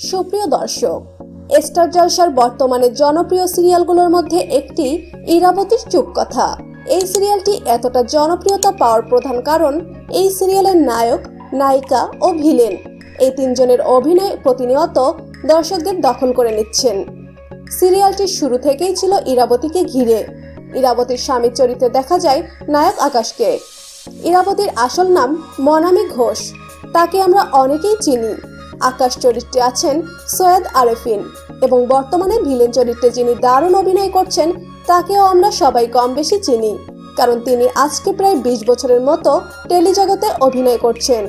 দর্শক, স্টার জলসার বর্তমানে জনপ্রিয় সিরিয়ালগুলোর মধ্যে একটি ইরাবতীর চুপকথা। এই সিরিয়ালটি এতটা জনপ্রিয়তা পাওয়ার প্রধান কারণ, এই সিরিয়ালের নায়ক, নায়িকা ও ভিলেন। এই তিনজনের অভিনয় প্রতিনিয়ত দর্শকদের দখল করে নিচ্ছেন। সিরিয়ালটির শুরু থেকেই ছিল ইরাবতীকে ঘিরে। ইরাবতীর স্বামীর চরিত্রে দেখা যায় নায়ক আকাশকে। ইরাবতীর আসল নাম মনামি ঘোষ। তাকে আমরা অনেকেই চিনি। আকাশ চরিত্রে আছেন সৈয়দ আরেফিন এবং বর্তমানে ভিলেন চরিত্রে যিনি দারুণ অভিনয় করছেন, তাকেও আমরা সবাই কম বেশি চিনি, কারণ তিনি আজকে প্রায় বিশ বছরের মতো টেলিজগতে অভিনয় করছেন।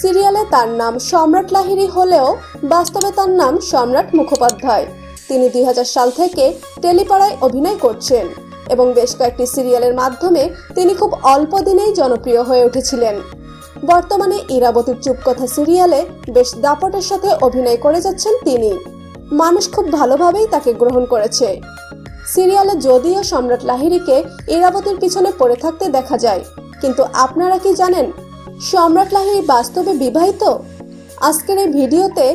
সিরিয়ালে তার নাম সম্রাট লাহিড়ী হলেও বাস্তবে তার নাম সম্রাট মুখোপাধ্যায়। তিনি দুই হাজার সাল থেকে টেলিপাড়ায় অভিনয় করছেন এবং বেশ কয়েকটি সিরিয়ালের মাধ্যমে তিনি খুব অল্প দিনেই জনপ্রিয় হয়ে উঠেছিলেন। বর্তমানে ইরাবতীর চুপকথা সিরিয়ালে বেশ দাপটের সাথে অভিনয় করে যাচ্ছেন তিনি। মানুষ খুব ভালোভাবেই তাকে গ্রহণ করেছে। সিরিয়ালে যদিও সম্রাট লাহিড়ীকে ইরাবতীর পিছনে পড়ে থাকতে দেখা যায়, কিন্তু আপনারা কি জানেন, সম্রাট লাহিড়ী বাস্তবে বিবাহিত? আজকের এই ভিডিওতে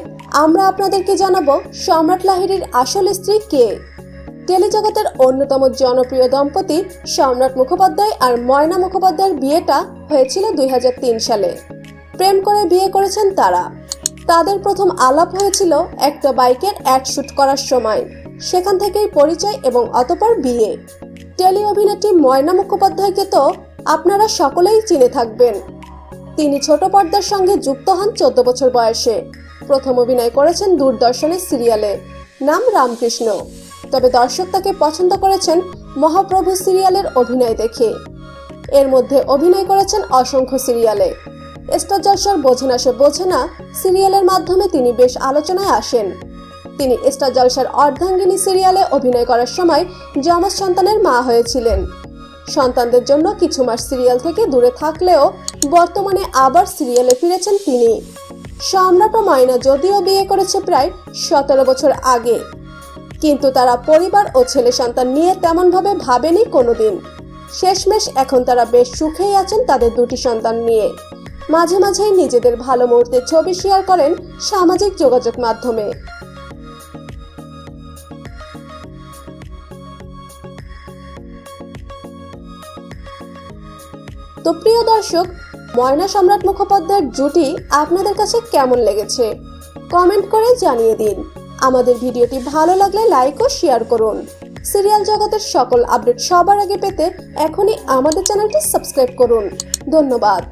আমরা আপনাদেরকে জানাব সম্রাট লাহিড়ীর আসল স্ত্রী কে। টেলিজগতের অন্যতম জনপ্রিয় দম্পতি সম্রাট মুখোপাধ্যায় আর ময়না মুখোপাধ্যায়ের বিয়েটা হয়েছিল দুই হাজার তিন সালে। প্রেম করে বিয়ে করেছেন তারা। তাদের প্রথম আলাপ হয়েছিল একটা বাইকের অ্যাড শুট করার সময়। সেখান থেকেই পরিচয় এবং অতপর বিয়ে। টেলি অভিনেত্রী ময়না মুখোপাধ্যায়কে তো আপনারা সকলেই চিনে থাকবেন। তিনি ছোট পর্দার সঙ্গে যুক্ত হন চোদ্দ বছর বয়সে। প্রথম অভিনয় করেছেন দূরদর্শনের সিরিয়ালে। নাম রামকৃষ্ণ। তবে দর্শক তাকে পছন্দ করেছেন মহাপ্রভু সিরিয়ালের অভিনয় দেখে। এর মধ্যে অভিনয় করেছেন অসংখ্য সিরিয়ালে। স্টার জলসার সে বোঝে না, সিরিয়ালের মাধ্যমে তিনি বেশ আলোচনায় আসেন। তিনি স্টার জলসার অর্ধাঙ্গিনী সিরিয়ালে অভিনয় করার সময় যমজ সন্তানের মা হয়েছিলেন। সন্তানদের জন্য কিছু মাস সিরিয়াল থেকে দূরে থাকলেও বর্তমানে আবার সিরিয়ালে ফিরেছেন তিনি। সম্রাট ও ময়না যদিও বিয়ে করেছে প্রায় সতেরো বছর আগে। কিন্তু তারা পরিবার ও ছেলে সন্তান নিয়ে তেমনভাবে ভাবেনি কোনোদিন। শেষমেশ এখন তারা বেশ সুখেই আছেন তাদের দুটি সন্তান নিয়ে। মাঝে মাঝেই নিজেদের ভালো মুহূর্তের ছবি শেয়ার করেন সামাজিক যোগাযোগ মাধ্যমে। তো প্রিয় দর্শক, ময়না সম্রাট মুখোপাধ্যায়ের জুটি আপনাদের কাছে কেমন লেগেছে? কমেন্ট করে জানিয়ে দিন। আমাদের ভিডিওটি ভালো লাগলে লাইক ও শেয়ার করুন। সিরিয়াল জগতের সকল আপডেট সবার আগে পেতে এখনই আমাদের চ্যানেলটি সাবস্ক্রাইব করুন। ধন্যবাদ।